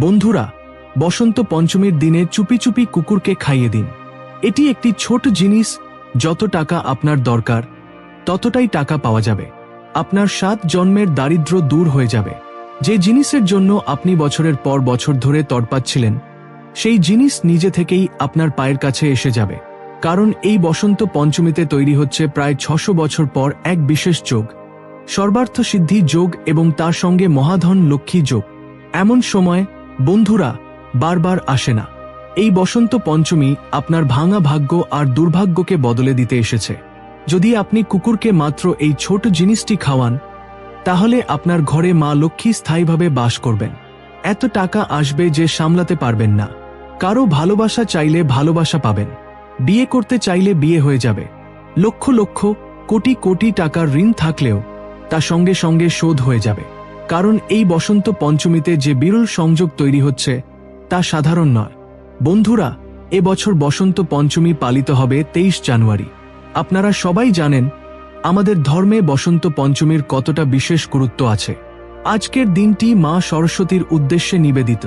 বন্ধুরা, বসন্ত পঞ্চমীর দিনে চুপি চুপি কুকুরকে খাইয়ে দিন। এটি একটি ছোট জিনিস, যত টাকা আপনার দরকার, ততটাই টাকা পাওয়া যাবে। আপনার সাত জন্মের দারিদ্র দূর হয়ে যাবে। যে জিনিসের জন্য আপনি বছরের পর বছর ধরে তড়পাচ্ছিলেন, সেই জিনিস নিজে থেকেই আপনার পায়ের কাছে এসে যাবে। কারণ এই বসন্ত পঞ্চমীতে তৈরি হচ্ছে প্রায় ছশো বছর পর এক বিশেষ যোগ। সর্বার্থ সিদ্ধি যোগ এবং তার সঙ্গে মহাধন লক্ষ্মী যোগ। এমন সময় বন্ধুরা, বারবার আসে না। এই বসন্ত পঞ্চমী আপনার ভাঙা ভাগ্য আর দুর্ভাগ্যকে বদলে দিতে এসেছে। যদি আপনি কুকুরকে মাত্র এই ছোট জিনিসটি খাওয়ান, তাহলে আপনার ঘরে মা লক্ষ্মী স্থায়ীভাবে বাস করবেন। এত টাকা আসবে যে সামলাতে পারবেন না। কারও ভালোবাসা চাইলে ভালোবাসা পাবেন। বিয়ে করতে চাইলে বিয়ে হয়ে যাবে। লক্ষ লক্ষ, কোটি কোটি টাকার ঋণ থাকলেও তা সঙ্গে সঙ্গে শোধ হয়ে যাবে। কারণ এই বসন্ত পঞ্চমীতে যে বিরল সংযোগ তৈরি হচ্ছে, তা সাধারণ নয়। বন্ধুরা এবছর বসন্ত পঞ্চমী পালিত হবে তেইশ জানুয়ারি। আপনারা সবাই জানেন, আমাদের ধর্মে বসন্ত পঞ্চমীর কতটা বিশেষ গুরুত্ব আছে। আজকের দিনটি মা সরস্বতীর উদ্দেশ্যে নিবেদিত।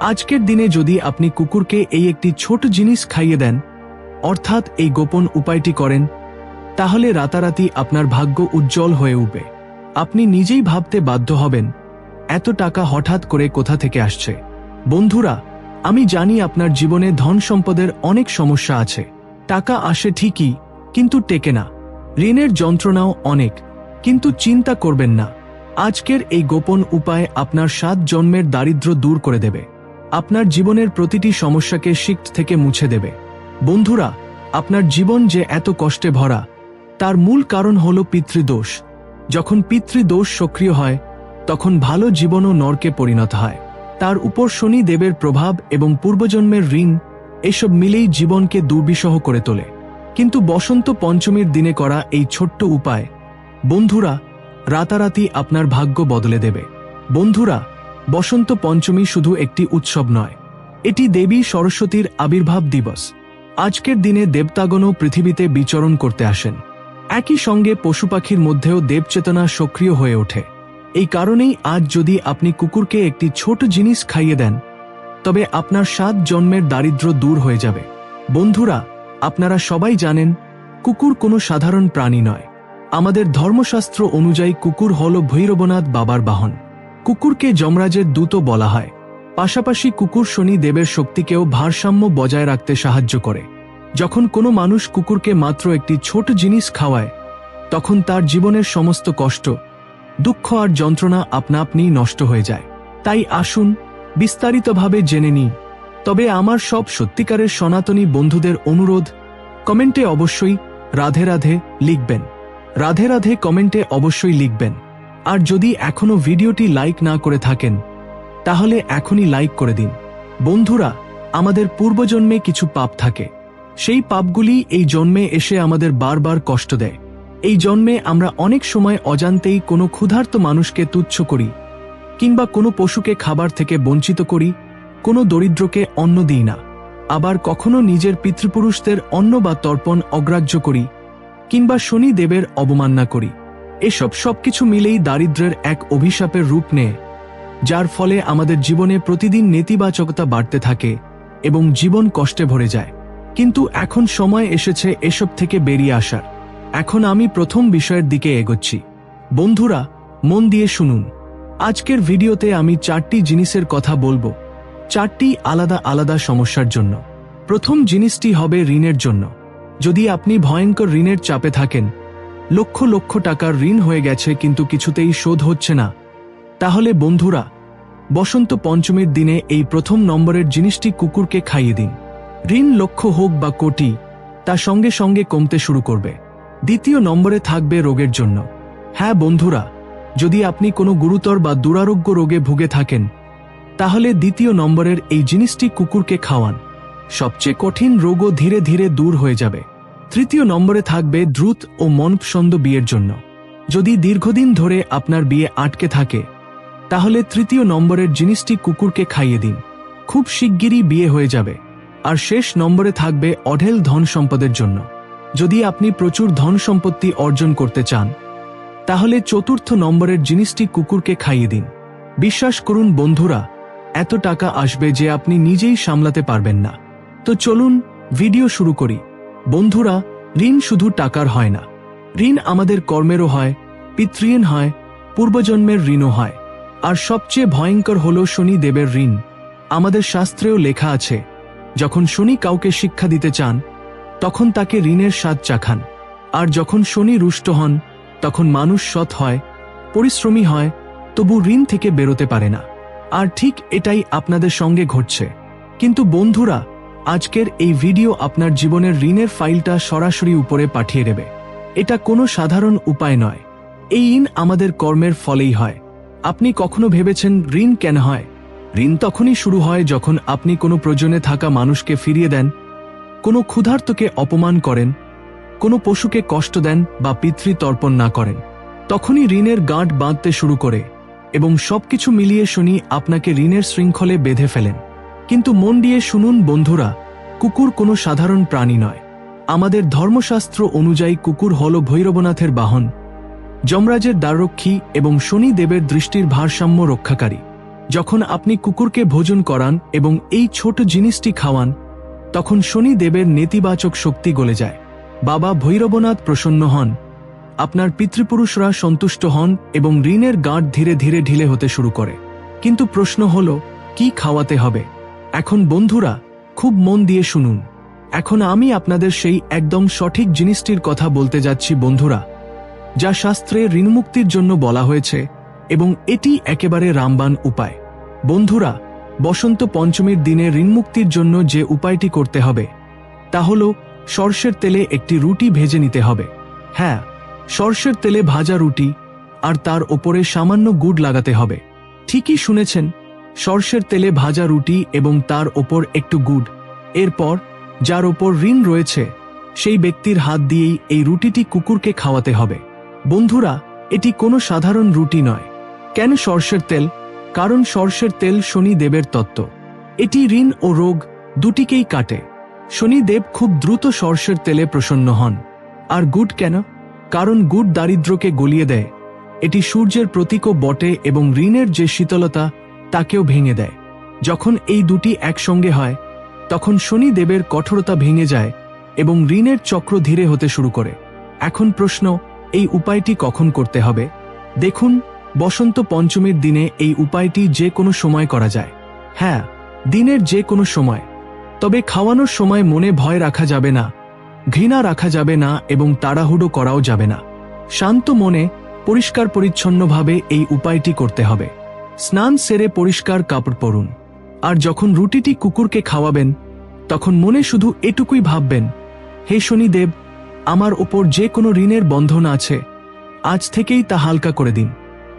আজকের দিনে যদি আপনি কুকুরকে এই একটি ছোট জিনিস খাইয়ে দেন, অর্থাৎ এই গোপন উপায়টি করেন, তাহলে রাতারাতি আপনার ভাগ্য উজ্জ্বল হয়ে উঠবে। আপনি নিজেই ভাবতে বাধ্য হবেন, এত টাকা হঠাৎ করে কোথা থেকে আসছে। বন্ধুরা, আমি জানি আপনার জীবনে ধন সম্পদের অনেক সমস্যা আছে। টাকা আসে ঠিকই, কিন্তু টেকে না। ঋণের যন্ত্রণাও অনেক, কিন্তু চিন্তা করবেন না। আজকের এই গোপন উপায় আপনার সাত জন্মের দারিদ্র দূর করে দেবে। আপনার জীবনের প্রতিটি সমস্যাকে শিক্ত থেকে মুছে দেবে। বন্ধুরা, আপনার জীবন যে এত কষ্টে ভরা, তার মূল কারণ হল পিতৃদোষ। যখন পিতৃদোষ সক্রিয় হয়, তখন ভালো জীবনও নরকে পরিণত হয়। তার উপর শনি দেবের প্রভাব এবং পূর্বজন্মের ঋণ, এসব মিলেই জীবনকে দুর্বিষহ করে তোলে। কিন্তু বসন্ত পঞ্চমীর দিনে করা এই ছোট্ট উপায়, বন্ধুরা, রাতারাতি আপনার ভাগ্য বদলে দেবে। বন্ধুরা, বসন্ত পঞ্চমী শুধু একটি উৎসব নয়, এটি দেবী সরস্বতীর আবির্ভাব দিবস। আজকের দিনে দেবতাগণও পৃথিবীতে বিচরণ করতে আসেন। একই সঙ্গে পশু পাখির মধ্যেও দেবচেতনা সক্রিয় হয়ে ওঠে। এই কারণেই আজ যদি আপনি কুকুরকে একটি ছোট জিনিস খাইয়ে দেন, তবে আপনার সাত জন্মের দারিদ্র দূর হয়ে যাবে। বন্ধুরা, আপনারা সবাই জানেন, কুকুর কোনো সাধারণ প্রাণী নয়। আমাদের ধর্মশাস্ত্র অনুযায়ী কুকুর হল ভৈরবনাথ বাবার বাহন। কুকুরকে যমরাজের দূত বলা হয়। পাশাপাশি কুকুর শনি দেবের শক্তিকেও ভারসাম্য বজায় রাখতে সাহায্য করে। যখন কোনো মানুষ কুকুরকে মাত্র একটি ছোট জিনিস খাওয়ায়, তখন তার জীবনের সমস্ত কষ্ট, দুঃখ আর যন্ত্রণা আপনা আপনি নষ্ট হয়ে যায়। তাই আসুন, বিস্তারিতভাবে জেনে নিই। তবে আমার সব সত্যিকারের সনাতনী বন্ধুদের অনুরোধ, কমেন্টে অবশ্যই রাধে রাধে লিখবেন। রাধে রাধে কমেন্টে অবশ্যই লিখবেন। আর যদি এখনও ভিডিওটি লাইক না করে থাকেন, তাহলে এখনই লাইক করে দিন। বন্ধুরা, আমাদের পূর্বজন্মে কিছু পাপ থাকে। সেই পাপগুলি এই জন্মে এসে আমাদের বারবার কষ্ট দেয়। এই জন্মে আমরা অনেক সময় অজান্তেই কোনো ক্ষুধার্ত মানুষকে তুচ্ছ করি, কিংবা কোনো পশুকে খাবার থেকে বঞ্চিত করি, কোনো দরিদ্রকে অন্ন দিই না। আবার কখনো নিজের পিতৃপুরুষদের অন্ন বা তর্পণ অগ্রাহ্য করি, কিংবা শনি দেবের অবমাননা করি। এসব সবকিছু মিলেই দারিদ্র্যের এক অভিশাপের রূপ নেয়, যার ফলে আমাদের জীবনে প্রতিদিন নেতিবাচকতা বাড়তে থাকে এবং জীবন কষ্টে ভরে যায়। কিন্তু এখন সময় এসেছে এসব থেকে বেরিয়ে আসার। এখন আমি প্রথম বিষয়ের দিকে এগোচ্ছি। বন্ধুরা, মন দিয়ে শুনুন। আজকের ভিডিওতে আমি চারটি জিনিসের কথা বলব। চারটি আলাদা আলাদা সমস্যার জন্য। প্রথম জিনিসটি হবে ঋণের জন্য। যদি আপনি ভয়ঙ্কর ঋণের চাপে থাকেন, লক্ষ লক্ষ টাকার ঋণ হয়ে গেছে কিন্তু কিছুতেই শোধ হচ্ছে না। তাহলে বন্ধুরা, বসন্ত পঞ্চমীর দিনে এই প্রথম নম্বরের জিনিসটি কুকুরকে খাইয়ে দিন। ঋণ লক্ষ হোক বা কোটি, তা সঙ্গে সঙ্গে কমতে শুরু করবে। দ্বিতীয় নম্বরে থাকবে রোগের জন্য। হ্যাঁ বন্ধুরা, যদি আপনি কোনো গুরুতর বা দুরারোগ্য রোগে ভুগে থাকেন, তাহলে দ্বিতীয় নম্বরের এই জিনিসটি কুকুরকে খাওয়ান। সবচেয়ে কঠিন রোগও ধীরে ধীরে দূর হয়ে যাবে। তৃতীয় নম্বরে থাকবে দ্রুত ও মনপসন্দ বিয়ের জন্য। যদি দীর্ঘদিন ধরে আপনার বিয়ে আটকে থাকে, তাহলে তৃতীয় নম্বরের জিনিসটি কুকুরকে খাইয়ে দিন। খুব শিগগিরই বিয়ে হয়ে যাবে। আর শেষ নম্বরে থাকবে অঢেল ধন সম্পদের জন্য। যদি আপনি প্রচুর ধন সম্পত্তি অর্জন করতে চান, তাহলে চতুর্থ নম্বরের জিনিসটি কুকুরকে খাইয়ে দিন। বিশ্বাস করুন বন্ধুরা, এত টাকা আসবে যে আপনি নিজেই সামলাতে পারবেন না। তো চলুন ভিডিও শুরু করি। বন্ধুরা, ঋণ শুধু টাকার হয় না। ঋণ আমাদের কর্মেরও হয় পিতৃণ হয়, পূর্বজন্মের ঋণও হয়। আর সবচেয়ে ভয়ঙ্কর হল শনি দেবের ঋণ। আমাদের শাস্ত্রেও লেখা আছে যখন শনি কাউকে শিক্ষা দিতে চান, তখন তাকে ঋণের স্বাদ চাখান। আর যখন শনি রুষ্ট হন, তখন মানুষ সৎ হয়, পরিশ্রমী হয়, তবু ঋণ থেকে বেরোতে পারে না। আর ঠিক এটাই আপনাদের সঙ্গে ঘটছে। কিন্তু বন্ধুরা, আজকের এই ভিডিও আপনার জীবনের ঋণের ফাইলটা সরাসরি উপরে পাঠিয়ে দেবে। এটা কোনো সাধারণ উপায় নয়। এই ঋণ আমাদের কর্মের ফলেই হয়। আপনি কখনো ভেবেছেন ঋণ কেন হয়? ঋণ তখনই শুরু হয় যখন আপনি কোনো প্রয়োজনে থাকা মানুষকে ফিরিয়ে দেন, কোনো ক্ষুধার্তকে অপমান করেন, কোনো পশুকে কষ্ট দেন বা পিতৃতর্পণ না করেন। তখনই ঋণের গাঁট বাঁধতে শুরু করে এবং সবকিছু মিলিয়ে শুনি আপনাকে ঋণের শৃঙ্খলে বেঁধে ফেলেন। কিন্তু মন দিয়ে শুনুন বন্ধুরা, কুকুর কোনো সাধারণ প্রাণী নয়। আমাদের ধর্মশাস্ত্র অনুযায়ী কুকুর হল ভৈরবনাথের বাহন। যমরাজের দ্বাররক্ষী এবং শনি দেবের দৃষ্টির ভারসাম্য রক্ষাকারী। যখন আপনি কুকুরকে ভোজন করান এবং এই ছোট জিনিসটি খাওয়ান, তখন শনি দেবের নেতিবাচক শক্তি গলে যায়। বাবা ভৈরবনাথ প্রসন্ন হন। আপনার পিতৃপুরুষরা সন্তুষ্ট হন এবং ঋণের গাঁট ধীরে ধীরে ঢিলে হতে শুরু করে। কিন্তু প্রশ্ন হল, কি খাওয়াতে হবে? এখন বন্ধুরা, খুব মন দিয়ে শুনুন। এখন আমি আপনাদের সেই একদম সঠিক জিনিসটির কথা বলতে যাচ্ছি বন্ধুরা, যা শাস্ত্রে ঋণমুক্তির জন্য বলা হয়েছে এবং এটি একেবারে রামবান উপায়। বন্ধুরা, বসন্ত পঞ্চমীর দিনে ঋণমুক্তির জন্য যে উপায়টি করতে হবে, তা হল সর্ষের তেলে একটি রুটি ভেজে নিতে হবে। হ্যাঁ সর্ষের তেলে ভাজা রুটি আর তার ওপরে সামান্য গুড় লাগাতে হবে। ঠিকই শুনেছেন, সর্ষের তেলে ভাজা রুটি এবং তার ওপর একটু গুড়। এরপর, যার ওপর ঋণ রয়েছে, সেই ব্যক্তির হাত দিয়েই এই রুটিটি কুকুরকে খাওয়াতে হবে। বন্ধুরা, এটি কোনো সাধারণ রুটি নয়। কেন সর্ষের তেল কারণ সর্ষের তেল শনি দেবের তত্ত্ব। এটি ঋণ ও রোগ দুটিকেই কাটে। শনি দেব খুব দ্রুত সর্ষের তেলে প্রসন্ন হন। আর গুড় কেন? কারণ গুড় দারিদ্র্যকে গলিয়ে দেয়। এটি সূর্যের প্রতীকও বটে এবং ঋণের যে শীতলতা, তাকেও ভেঙে দেয়। যখন এই দুটি একসঙ্গে হয়, তখন শনি দেবের কঠোরতা ভেঙে যায় এবং ঋণের চক্র ধীরে হতে শুরু করে। এখন প্রশ্ন, এই উপায়টি কখন করতে হবে? দেখুন বসন্ত পঞ্চমীর দিনে এই উপায়টি যে কোনো সময় করা যায়। হ্যাঁ দিনের যে কোনো সময়। তবে খাওয়ানোর সময় মনে ভয় রাখা যাবে না, ঘৃণা রাখা যাবে না এবং তাড়াহুড়ো করাও যাবে না। শান্ত মনে, পরিষ্কার পরিচ্ছন্নভাবে এই উপায়টি করতে হবে। স্নান সেরে পরিষ্কার কাপড় পরুন। আর যখন রুটিটি কুকুরকে খাওয়াবেন, তখন মনে শুধু এটুকুই ভাববেন, হে শনিদেব, আমার ওপর যে কোনো ঋণের বন্ধন আছে, আজ থেকেই তা হালকা করে দিন।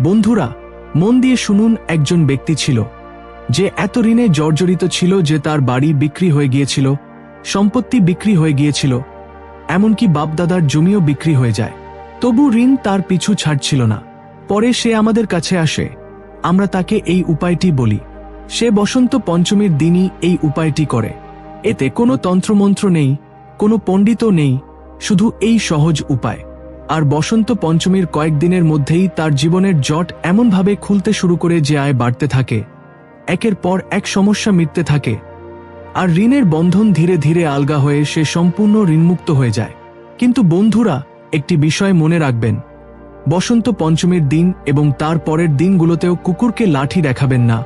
বন্ধুরা, মন দিয়ে শুনুন, একজন ব্যক্তি ছিল, যে এত ঋণে জর্জরিত ছিল যে তার বাড়ি বিক্রি হয়ে গিয়েছিল, সম্পত্তি বিক্রি হয়ে গিয়েছিল, এমনকি বাপদাদার জমিও বিক্রি হয়ে যায়। তবু ঋণ তার পিছু ছাড়ছিল না। পরে সে আমাদের কাছে আসে। আমরা তাকে এই উপায়টি বলি। সে বসন্ত পঞ্চমীর দিনই এই উপায়টি করে। এতে কোনো তন্ত্রমন্ত্র নেই, কোনো পণ্ডিতও নেই, শুধু এই সহজ উপায়। আর বসন্ত পঞ্চমীর কয়েকদিনের মধ্যেই তার জীবনের জট এমনভাবে খুলতে শুরু করে যে আয় বাড়তে থাকে। একের পর এক সমস্যা মিটতে থাকে। আর ঋণের বন্ধন ধীরে ধীরে আলগা হয়ে সে সম্পূর্ণ ঋণমুক্ত হয়ে যায়। কিন্তু বন্ধুরা, একটি বিষয় মনে রাখবেন। বসন্ত পঞ্চমীর দিন এবং তার পরের দিনগুলোতেও কুকুরকে লাঠি দেখাবেন না।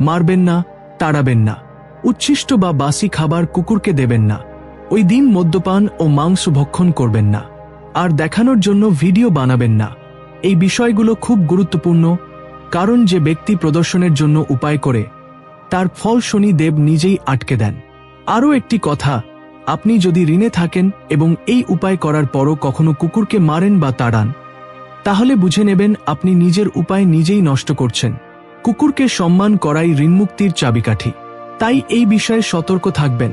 মারবেন না, তাড়াবেন না। উচ্ছিষ্ট বা বাসি খাবার কুকুরকে দেবেন না। ওই দিন মদ্যপান ও মাংস ভক্ষণ করবেন না। আর দেখানোর জন্য ভিডিও বানাবেন না। এই বিষয়গুলো খুব গুরুত্বপূর্ণ, কারণ যে ব্যক্তি প্রদর্শনের জন্য উপায় করে, তার ফল শনি দেব নিজেই আটকে দেন। আরও একটি কথা, আপনি যদি ঋণে থাকেন এবং এই উপায় করার পরও কখনো কুকুরকে মারেন বা তাড়ান, তাহলে বুঝে নেবেন আপনি নিজের উপায় নিজেই নষ্ট করছেন। কুকুরকে সম্মান করাই ঋণমুক্তির চাবিকাঠি। তাই এই বিষয়ে সতর্ক থাকবেন।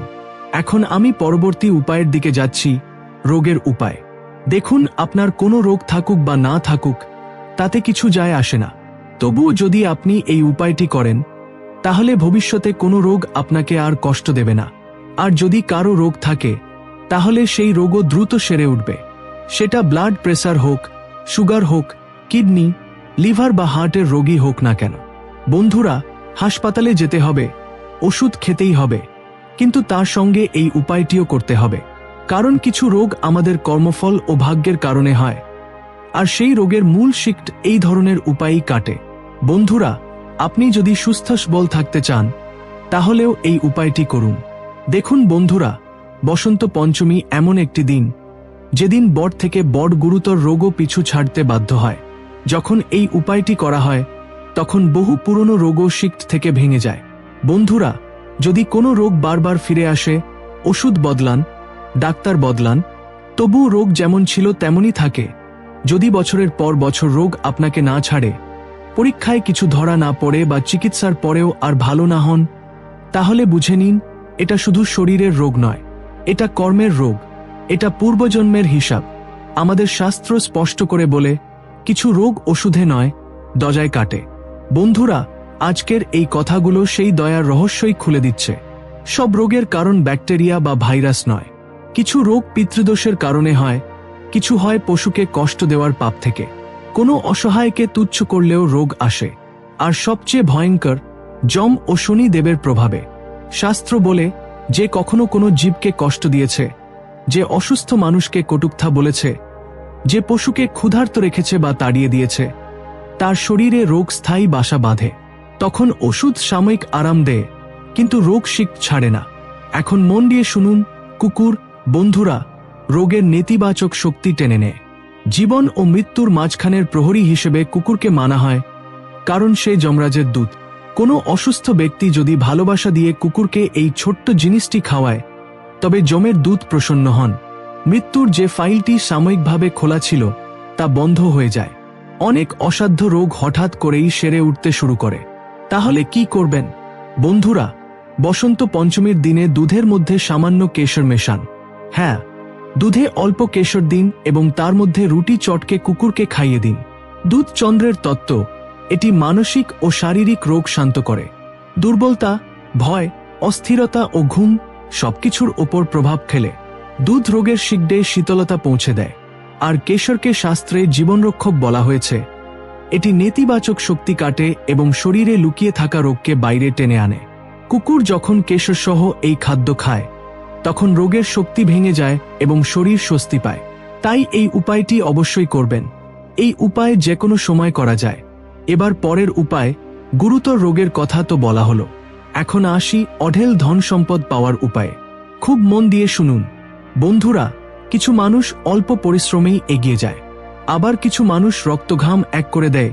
এখন আমি পরবর্তী উপায়ের দিকে যাচ্ছি, রোগের উপায়। দেখুন, আপনার কোনো রোগ থাকুক বা না থাকুক, তাতে কিছু যায় আসে না। তবুও যদি আপনি এই উপায়টি করেন, তাহলে ভবিষ্যতে কোনো রোগ আপনাকে আর কষ্ট দেবে না। আর যদি কারও রোগ থাকে, তাহলে সেই রোগও দ্রুত সেরে উঠবে। সেটা ব্লাড প্রেসার হোক সুগার হোক কিডনি লিভার বা হার্টের রোগী হোক না কেন। বন্ধুরা, হাসপাতালে যেতে হবে, ওষুধ খেতেই হবে, কিন্তু তার সঙ্গে এই উপায়টিও করতে হবে। কারণ কিছু রোগ আমাদের কর্মফল ও ভাগ্যের কারণে হয়। আর সেই রোগের মূল শিক্ট এই ধরনের উপায়ই কাটে। বন্ধুরা, আপনি যদি সুস্থ সবল থাকতে চান, তাহলেও এই উপায়টি করুন। দেখুন বন্ধুরা, বসন্ত পঞ্চমী এমন একটি দিন, যেদিন বট থেকে বট গুরুতর রোগও পিছু ছাড়তে বাধ্য হয়। যখন এই উপায়টি করা হয়, তখন বহু পুরনো রোগও শিক্ট থেকে ভেঙে যায়। বন্ধুরা, যদি কোনো রোগ বারবার ফিরে আসে, ওষুধ বদলান ডাক্তার বদলান। তবু রোগ যেমন ছিল তেমনই থাকে। যদি বছরের পর বছর রোগ আপনাকে না ছাড়ে, পরীক্ষায় কিছু ধরা না পড়ে বা চিকিৎসার পরেও আর ভালো না হন, তাহলে বুঝে নিন, এটা শুধু শরীরের রোগ নয়, এটা কর্মের রোগ, এটা পূর্বজন্মের হিসাব। আমাদের শাস্ত্র স্পষ্ট করে বলে, কিছু রোগ ওষুধে নয়, দজায় কাটে। বন্ধুরা, আজকের এই কথাগুলো সেই দয়ার রহস্যই খুলে দিচ্ছে। সব রোগের কারণ ব্যাকটেরিয়া বা ভাইরাস নয়। কিছু রোগ পিতৃদোষের কারণে হয়, কিছু হয় পশুকে কষ্ট দেওয়ার পাপ থেকে। কোনো অসহায়কে তুচ্ছ করলেও রোগ আসে। আর সবচেয়ে ভয়ঙ্কর, যম ও শনি দেবের প্রভাবে। শাস্ত্র বলে, যে কখনো কোনো জীবকে কষ্ট দিয়েছে, যে অসুস্থ মানুষকে কটুক্থা বলেছে, যে পশুকে ক্ষুধার্ত রেখেছে বা তাড়িয়ে দিয়েছে, তার শরীরে রোগ স্থায়ী বাসা বাঁধে। তখন ওষুধ সাময়িক আরাম দেয়, কিন্তু রোগ শিক ছাড়ে না। এখন মন দিয়ে শুনুন, কুকুর বন্ধুরা, রোগের নেতিবাচক শক্তি টেনে নেয় জীবন ও মৃত্যুর মাঝখানের প্রহরী হিসেবে কুকুরকে মানা হয়, কারণ সে যমরাজের দূত। কোনো অসুস্থ ব্যক্তি যদি ভালোবাসা দিয়ে কুকুরকে এই ছোট্ট জিনিসটি খাওয়ায়, তবে জমের দূত প্রসন্ন হন। মৃত্যুর যে ফাইলটি সাময়িকভাবে খোলা ছিল, তা বন্ধ হয়ে যায়। অনেক অসাধ্য রোগ হঠাৎ করেই সেরে উঠতে শুরু করে। তাহলে কি করবেন? বন্ধুরা, বসন্ত পঞ্চমীর দিনে দুধের মধ্যে সামান্য কেশর মেশান। হ্যাঁ দুধে অল্প কেশর দিন এবং তার মধ্যে রুটি চটকে কুকুরকে খাইয়ে দিন। দুধ চন্দ্রের তত্ত্ব, এটি মানসিক ও শারীরিক রোগ শান্ত করে। দুর্বলতা, ভয়, অস্থিরতা ও ঘুম সবকিছুর ওপর প্রভাব ফেলে। দুধ রোগের শিগডে শীতলতা পৌঁছে দেয়। আর কেশরকে শাস্ত্রে জীবনরক্ষক বলা হয়েছে, এটি নেতিবাচক শক্তি কাটে এবং শরীরে লুকিয়ে থাকা রোগকে বাইরে টেনে আনে। কুকুর যখন কেশরসহ এই খাদ্য খায় তখন রোগের শক্তি ভেঙে যায় এবং শরীর স্বস্তি পায়। তাই এই উপায়টি অবশ্যই করবেন। এই উপায় যে কোনো সময় করা যায়। এবার পরের উপায়, গুরুতর রোগের কথা তো বলা হলো। এখন আসি অঢেল ধন সম্পদ পাওয়ার উপায়ে। খুব মন দিয়ে শুনুন। বন্ধুরা, কিছু মানুষ অল্প পরিশ্রমেই এগিয়ে যায়। আবার কিছু মানুষ রক্তঘাম এক করে দেয়।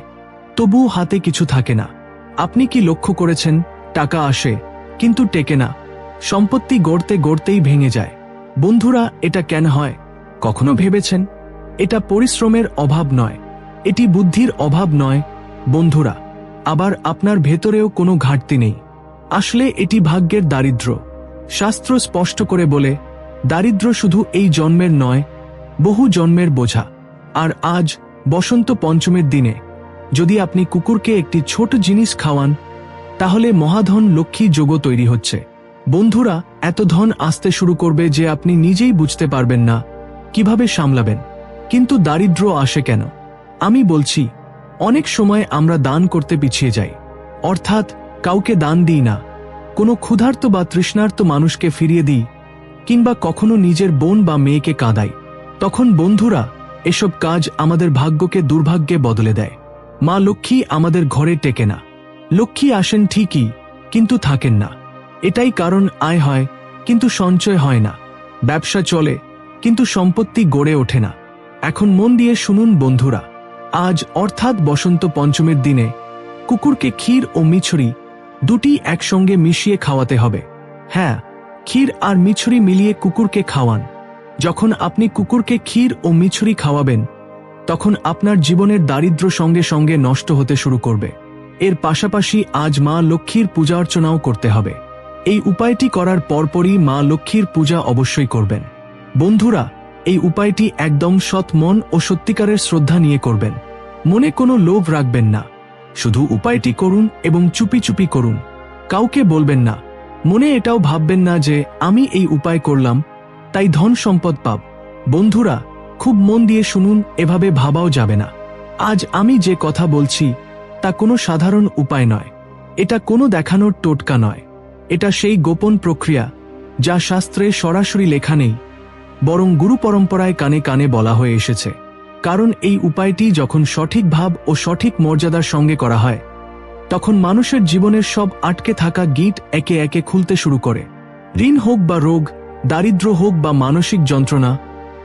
তবুও হাতে কিছু থাকে না। আপনি কি লক্ষ্য করেছেন? টাকা আসে, কিন্তু টেকে না। সম্পত্তি গড়তে গড়তেই ভেঙে যায়। বন্ধুরা, এটা কেন হয়? কখনো ভেবেছেন? এটা পরিশ্রমের অভাব নয়। এটি বুদ্ধির অভাব নয়। বন্ধুরা, আবার আপনার ভেতরেও কোনো ঘাটতি নেই। আসলে এটি ভাগ্যের দারিদ্র। শাস্ত্র স্পষ্ট করে বলে, দারিদ্র শুধু এই জন্মের নয়, বহু জন্মের বোঝা। আর আজ, বসন্ত পঞ্চমের দিনে, যদি আপনি কুকুরকে একটি ছোট জিনিস খাওয়ান, তাহলে মহাধন লক্ষ্মী যোগ তৈরি হচ্ছে। বন্ধুরা, এত ধন আসতে শুরু করবে যে আপনি নিজেই বুঝতে পারবেন না কীভাবে সামলাবেন। কিন্তু দারিদ্র আসে কেন? আমি বলছি, অনেক সময় আমরা দান করতে পিছিয়ে যাই। অর্থাৎ, কাউকে দান দিই না। কোনো ক্ষুধার্ত বা তৃষ্ণার্ত মানুষকে ফিরিয়ে দিই কিংবা কখনো নিজের বোন বা মেয়েকে কাঁদাই। তখন বন্ধুরা, এসব কাজ আমাদের ভাগ্যকে দুর্ভাগ্যে বদলে দেয়। মা লক্ষ্মী আমাদের ঘরে টেকে না। লক্ষ্মী আসেন ঠিকই, কিন্তু থাকেন না। এটাই কারণ আয় হয়, কিন্তু সঞ্চয় হয় না। ব্যবসা চলে, কিন্তু সম্পত্তি গড়ে ওঠে না। এখন মন দিয়ে শুনুন বন্ধুরা, আজ অর্থাৎ বসন্ত পঞ্চমের দিনে কুকুরকে ক্ষীর ও মিছড়ি দুটি একসঙ্গে মিশিয়ে খাওয়াতে হবে। হ্যাঁ ক্ষীর আর মিছরি মিলিয়ে কুকুরকে খাওয়ান। যখন আপনি কুকুরকে ক্ষীর ও মিছড়ি খাওয়াবেন, তখন আপনার জীবনের দারিদ্র সঙ্গে সঙ্গে নষ্ট হতে শুরু করবে। এর পাশাপাশি আজ মা লক্ষ্মীর পূজা অর্চনাও করতে হবে। এই উপায়টি করার পরপরই মা লক্ষ্মীর পূজা অবশ্যই করবেন। বন্ধুরা, এই উপায়টি একদম সৎ মন ও সত্যিকারের শ্রদ্ধা নিয়ে করবেন। মনে কোনো লোভ রাখবেন না। শুধু উপায়টি করুন এবং চুপি চুপি করুন। কাউকে বলবেন না। মনে এটাও ভাববেন না যে, আমি এই উপায় করলাম, তাই ধন সম্পদ পাব। বন্ধুরা, খুব মন দিয়ে শুনুন, এভাবে ভাবাও যাবে না। আজ আমি যে কথা বলছি, তা কোনো সাধারণ উপায় নয়। এটা কোনো দেখানোর টোটকা নয়। এটা সেই গোপন প্রক্রিয়া, যা শাস্ত্রে সরাসরি লেখা নেই, বরং গুরু পরম্পরায় কানে কানে বলা হয়ে এসেছে। কারণ এই উপায়টি যখন সঠিক ভাব ও সঠিক মর্যাদার সঙ্গে করা হয়, তখন মানুষের জীবনের সব আটকে থাকা গিট একে একে খুলতে শুরু করে। ঋণ হোক বা রোগ, দারিদ্র হোক বা মানসিক যন্ত্রণা,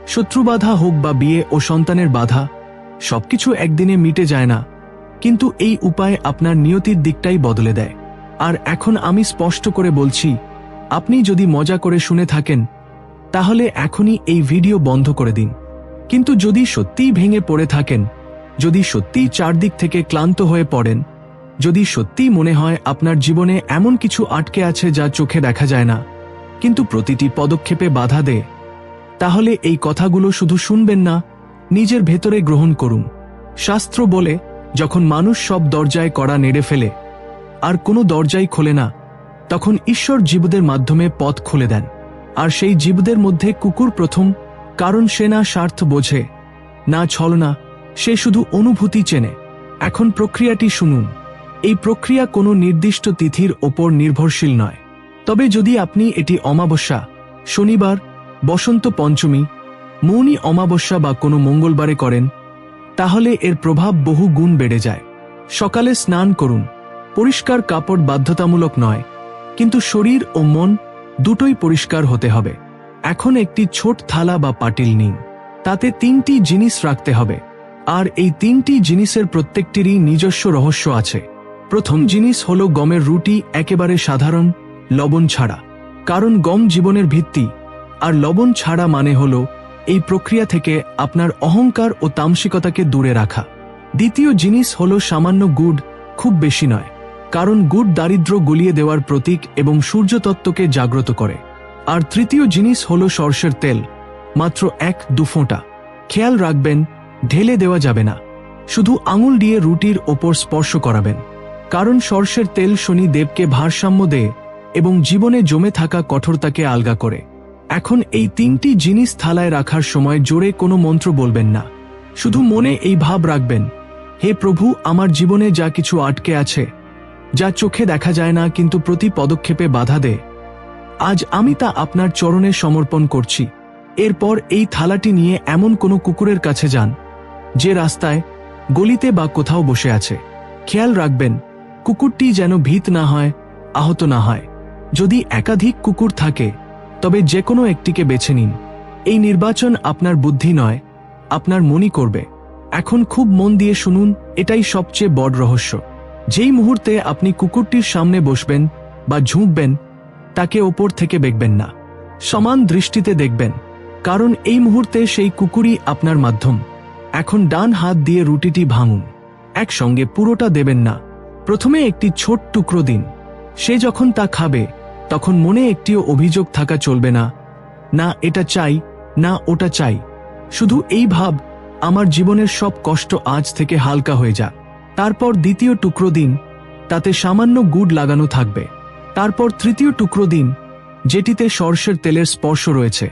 শত্রুবাধা হোক বা বিয়ে ও সন্তানের বাধা, সবকিছু একদিনে মিটে যায় না, কিন্তু এই উপায় আপনার নিয়তির দিকটাই বদলে দেয়। আর এখন আমি স্পষ্ট করে বলছি, আপনি যদি মজা করে শুনে থাকেন, তাহলে এখনই এই ভিডিও বন্ধ করে দিন। কিন্তু যদি সত্যিই ভেঙে পড়ে থাকেন, যদি সত্যিই চারদিক থেকে ক্লান্ত হয়ে পড়েন, যদি সত্যিই মনে হয় আপনার জীবনে এমন কিছু আটকে আছে যা চোখে দেখা যায় না, কিন্তু প্রতিটি পদক্ষেপে বাধা দেয়, তাহলে এই কথাগুলো শুধু শুনবেন না, নিজের ভেতরে গ্রহণ করুন। শাস্ত্র বলে, যখন মানুষ সব দরজায় কড়া নেড়ে ফেলে আর কোনো দরজাই খোলে না। তখন ঈশ্বর জীবদের মাধ্যমে পথ খুলে দেন। আর সেই জীবদের মধ্যে কুকুর প্রথম, কারণ সে না স্বার্থ বোঝে, না ছলনা সে শুধু অনুভূতি চেনে। এখন প্রক্রিয়াটি শুনুন। এই প্রক্রিয়া কোনো নির্দিষ্ট তিথির ওপর নির্ভরশীল নয়। তবে যদি আপনি এটি অমাবস্যা, শনিবার, বসন্ত পঞ্চমী, মৌনী অমাবস্যা বা কোনো মঙ্গলবারে করেন, তাহলে এর প্রভাব বহু গুণ বেড়ে যায়। সকালে স্নান করুন। পরিষ্কার কাপড় বাধ্যতামূলক নয়, কিন্তু শরীর ও মন দুটোই পরিষ্কার হতে হবে। এখন একটি ছোট থালা বা পাটিল নিন, তাতে তিনটি জিনিস রাখতে হবে, আর এই তিনটি জিনিসের প্রত্যেকটিরই নিজস্ব রহস্য আছে। প্রথম জিনিস হল গমের রুটি, একেবারে সাধারণ, লবণ ছাড়া। কারণ গম জীবনের ভিত্তি, আর লবণ ছাড়া মানে হল এই প্রক্রিয়া থেকে আপনার অহংকার ও তামসিকতাকে দূরে রাখা। দ্বিতীয় জিনিস হল সামান্য গুড়, খুব বেশি নয়। কারণ গুড় দারিদ্র গুলিয়ে দেওয়ার প্রতীক এবং সূর্যতত্ত্বকে জাগ্রত করে। আর তৃতীয় জিনিস হল সর্ষের তেল, মাত্র এক দু ফোঁটা খেয়াল রাখবেন, ঢেলে দেওয়া যাবে না। শুধু আঙুল দিয়ে রুটির ওপর স্পর্শ করাবেন। কারণ সর্ষের তেল শনি দেবকে ভারসাম্য দেয় এবং জীবনে জমে থাকা কঠোরতাকে আলগা করে। এখন এই তিনটি জিনিস থালায় রাখার সময় জোরে কোনো মন্ত্র বলবেন না। শুধু মনে এই ভাব রাখবেন, হে প্রভু, আমার জীবনে যা কিছু আটকে আছে যা চোখে দেখা যায় না, কিন্তু প্রতি পদক্ষেপে বাধা দেয়। আজ আমি তা আপনার চরণে সমর্পণ করছি। এরপর এই থালাটি নিয়ে এমন কোনো কুকুরের কাছে যান, যে রাস্তায়, গলিতে বা কোথাও বসে আছে। খেয়াল রাখবেন, কুকুরটি যেন ভীত না হয়, আহত না হয়। যদি একাধিক কুকুর থাকে, তবে যে কোনো একটিকে বেছে নিন। এই নির্বাচন আপনার বুদ্ধি নয়, আপনার মনই করবে। এখন খুব মন দিয়ে শুনুন, এটাই সবচেয়ে বড় রহস্য। যেই মুহূর্তে আপনি কুকুরটির সামনে বসবেন বা ঝুঁকবেন, তাকে ওপর থেকে দেখবেন না। সমান দৃষ্টিতে দেখবেন, কারণ এই মুহূর্তে সেই কুকুরই আপনার মাধ্যম। এখন ডান হাত দিয়ে রুটিটি ভাঙুন। একসঙ্গে পুরোটা দেবেন না। প্রথমে একটি ছোট টুকরো দিন। সে যখন তা খাবে, তখন মনে একটিও অভিযোগ থাকা চলবে না না, এটা চাই, না, ওটা চাই। শুধু এই ভাব আমার জীবনের সব কষ্ট আজ থেকে হালকা হয়ে যাক। তারপর দ্বিতীয় টুকরো দিন, তাতে সামান্য গুড় লাগানো থাকবে। তারপর তৃতীয় টুকরো দিন, যেটিতে সর্ষের তেলের স্পর্শ রয়েছে।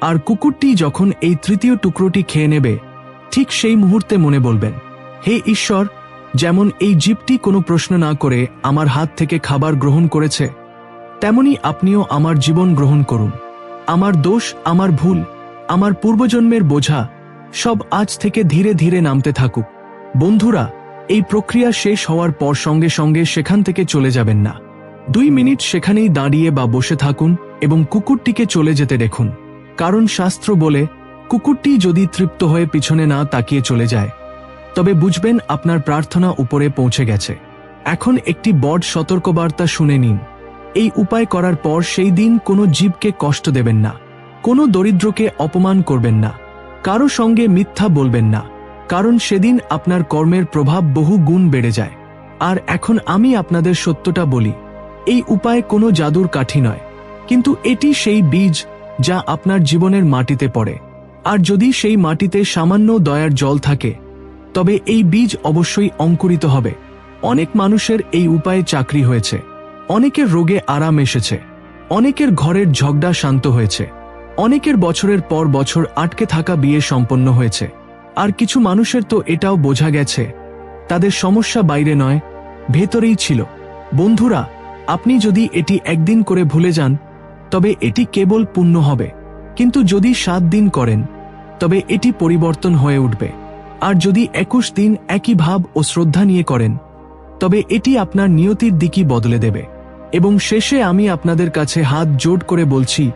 আর কুকুরটি যখন এই তৃতীয় টুকরোটি খেয়ে নেবে, ঠিক সেই মুহূর্তে মনে বলবেন, হে ঈশ্বর, যেমন এই জীবটি কোনো প্রশ্ন না করে আমার হাত থেকে খাবার গ্রহণ করেছে, তেমনি আপনিও আমার জীবন গ্রহণ করুন। আমার দোষ, আমার ভুল, আমার পূর্বজন্মের বোঝা সব আজ থেকে ধীরে ধীরে নামতে থাকুক। বন্ধুরা এই প্রক্রিয়া শেষ হওয়ার পর সঙ্গে সঙ্গে সেখান থেকে চলে যাবেন না। দুই মিনিট সেখানেই দাঁড়িয়ে বা বসে থাকুন এবং কুকুরটিকে চলে যেতে দেখুন। কারণ শাস্ত্র বলে, কুকুরটি যদি তৃপ্ত হয়ে পিছনে না তাকিয়ে চলে যায়, তবে বুঝবেন আপনার প্রার্থনা উপরে পৌঁছে গেছে। এখন একটি বড় সতর্কবার্তা শুনে নিন। এই উপায় করার পর সেই দিন কোনো জীবকে কষ্ট দেবেন না, কোনো দরিদ্রকে অপমান করবেন না, কারও সঙ্গে মিথ্যা বলবেন না। কারণ সেদিন আপনার কর্মের প্রভাব বহু গুণ বেড়ে যায়। আর এখন আমি আপনাদের সত্যটা বলি, এই উপায় কোনো জাদুর কাঠি নয়। কিন্তু এটি সেই বীজ যা আপনার জীবনের মাটিতে পড়ে। আর যদি সেই মাটিতে সামান্য দয়ার জল থাকে, তবে এই বীজ অবশ্যই অঙ্কুরিত হবে। অনেক মানুষের এই উপায়ে চাকরি হয়েছে। অনেকের রোগে আরাম এসেছে। অনেকের ঘরের ঝগড়া শান্ত হয়েছে। অনেকের বছরের পর বছর আটকে থাকা বিয়ে সম্পন্ন হয়েছে। আর কিছু মানুষের তো এটাও বোঝা গেছে। তাদের সমস্যা বাইরে নয়, ভেতরেই ছিল। বন্ধুরা, আপনি যদি এটি একদিন করে ভুলে যান, তবে এটি কেবল পুণ্য হবে। কিন্তু যদি সাত দিন করেন, তবে এটি পরিবর্তন হয়ে উঠবে। আর যদি একুশ দিন একই ভাব ও শ্রদ্ধা নিয়ে করেন, তবে এটি আপনার নিয়তির দিকই বদলে দেবে। এবং শেষে আমি আপনাদের কাছে হাত জোট করে বলছি,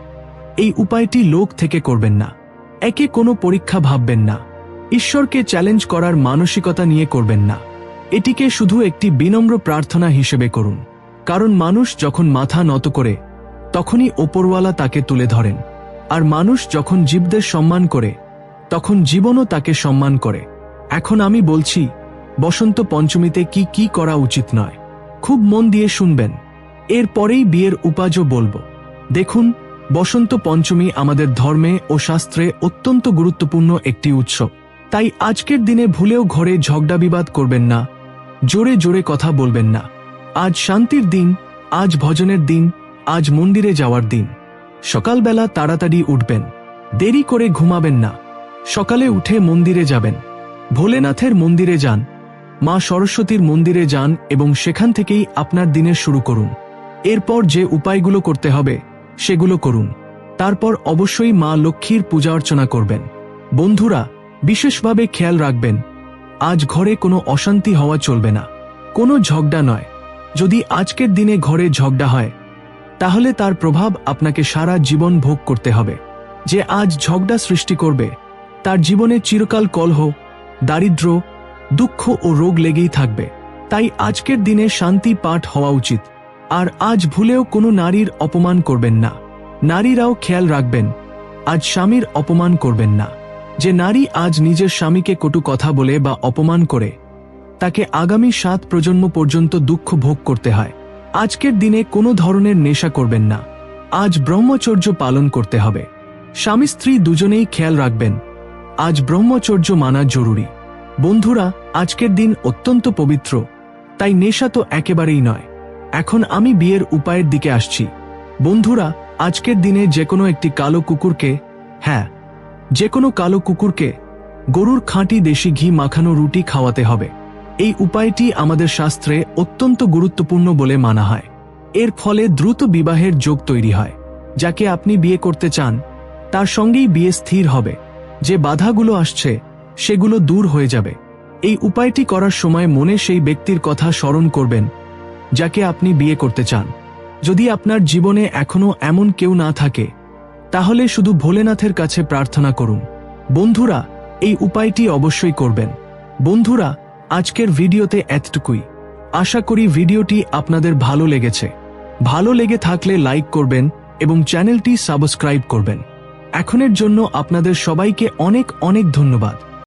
এই উপায়টি লোক থেকে করবেন না। একে কোনো পরীক্ষা ভাববেন না। ঈশ্বরকে চ্যালেঞ্জ করার মানসিকতা নিয়ে করবেন না। এটিকে শুধু একটি বিনম্র প্রার্থনা হিসেবে করুন। কারণ মানুষ যখন মাথা নত করে, তখনই ওপরওয়ালা তাকে তুলে ধরেন। আর মানুষ যখন জীবদের সম্মান করে, তখন জীবনও তাকে সম্মান করে। এখন আমি বলছি, বসন্ত পঞ্চমীতে কি কি করা উচিত নয়। খুব মন দিয়ে শুনবেন। এরপরেই বিয়ের উপাজও বলব। দেখুন, বসন্ত পঞ্চমী আমাদের ধর্মে ও শাস্ত্রে অত্যন্ত গুরুত্বপূর্ণ একটি উৎসব। তাই আজকের দিনে ভুলেও ঘরে ঝগড়া বিবাদ করবেন না। জোরে জোরে কথা বলবেন না। আজ শান্তির দিন, আজ ভজনের দিন, আজ মন্দিরে যাওয়ার দিন। সকালবেলা তাড়াতাড়ি উঠবেন। দেরি করে ঘুমাবেন না। সকালে উঠে মন্দিরে যাবেন। ভোলেনাথের মন্দিরে যান। মা সরস্বতীর মন্দিরে যান এবং সেখান থেকেই আপনার দিনের শুরু করুন। এরপর যে উপায়গুলো করতে হবে, সেগুলো করুন। তারপর অবশ্যই মা লক্ষ্মীর পূজা অর্চনা করবেন। বন্ধুরা বিশেষভাবে খেয়াল রাখবেন, আজ ঘরে কোনো অশান্তি হওয়া চলবে না। কোনো ঝগড়া নয়। যদি আজকের দিনে ঘরে ঝগড়া হয়, তাহলে তার প্রভাব আপনাকে সারা জীবন ভোগ করতে হবে। যে আজ ঝগড়া সৃষ্টি করবে, তার জীবনে চিরকাল কলহ দারিদ্র দুঃখ ও রোগ লেগেই থাকবে। তাই আজকের দিনে শান্তি পাঠ হওয়া উচিত। আর আজ ভুলেও কোনো নারীর অপমান করবেন না। নারীরাও খেয়াল রাখবেন, আজ স্বামীর অপমান করবেন না। যে নারী আজ নিজের স্বামীকে কটু কথা বলে বা অপমান করে, তাকে আগামী সাত প্রজন্ম পর্যন্ত দুঃখ ভোগ করতে হয়। আজকের দিনে কোনো ধরনের নেশা করবেন না। আজ ব্রহ্মচর্য পালন করতে হবে। স্বামী স্ত্রী দুজনেই খেয়াল রাখবেন। আজ ব্রহ্মচর্য মানা জরুরি। বন্ধুরা, আজকের দিন অত্যন্ত পবিত্র। তাই নেশা তো একেবারেই নয়। এখন আমি বিয়ের উপায়ের দিকে আসছি। বন্ধুরা, আজকের দিনে যে কোনো একটি কালো কুকুরকে হ্যাঁ যে কোনো কালো কুকুরকে গরুর খাঁটি দেশি ঘি মাখানো রুটি খাওয়াতে হবে। এই উপায়টি আমাদের শাস্ত্রে অত্যন্ত গুরুত্বপূর্ণ বলে মানা হয়। এর ফলে দ্রুত বিবাহের যোগ তৈরি হয়। যাকে আপনি বিয়ে করতে চান, তার সঙ্গেই বিয়ে স্থির হবে। যে বাধাগুলো আসছে, সেগুলো দূর হয়ে যাবে। এই উপায়টি করার সময় মনে সেই ব্যক্তির কথা স্মরণ করবেন, যাকে আপনি বিয়ে করতে চান। যদি আপনার জীবনে এখনও এমন কেউ না থাকে তাহলে শুধু ভোলেনাথের কাছে প্রার্থনা করুন। বন্ধুরা, এই উপায়টি অবশ্যই করবেন। বন্ধুরা, আজকের ভিডিওতে এতটুকুই। আশা করি ভিডিওটি আপনাদের ভালো লেগেছে। ভালো লেগে থাকলে লাইক করবেন এবং চ্যানেলটি সাবস্ক্রাইব করবেন। এখনের জন্য আপনাদের সবাইকে অনেক অনেক ধন্যবাদ।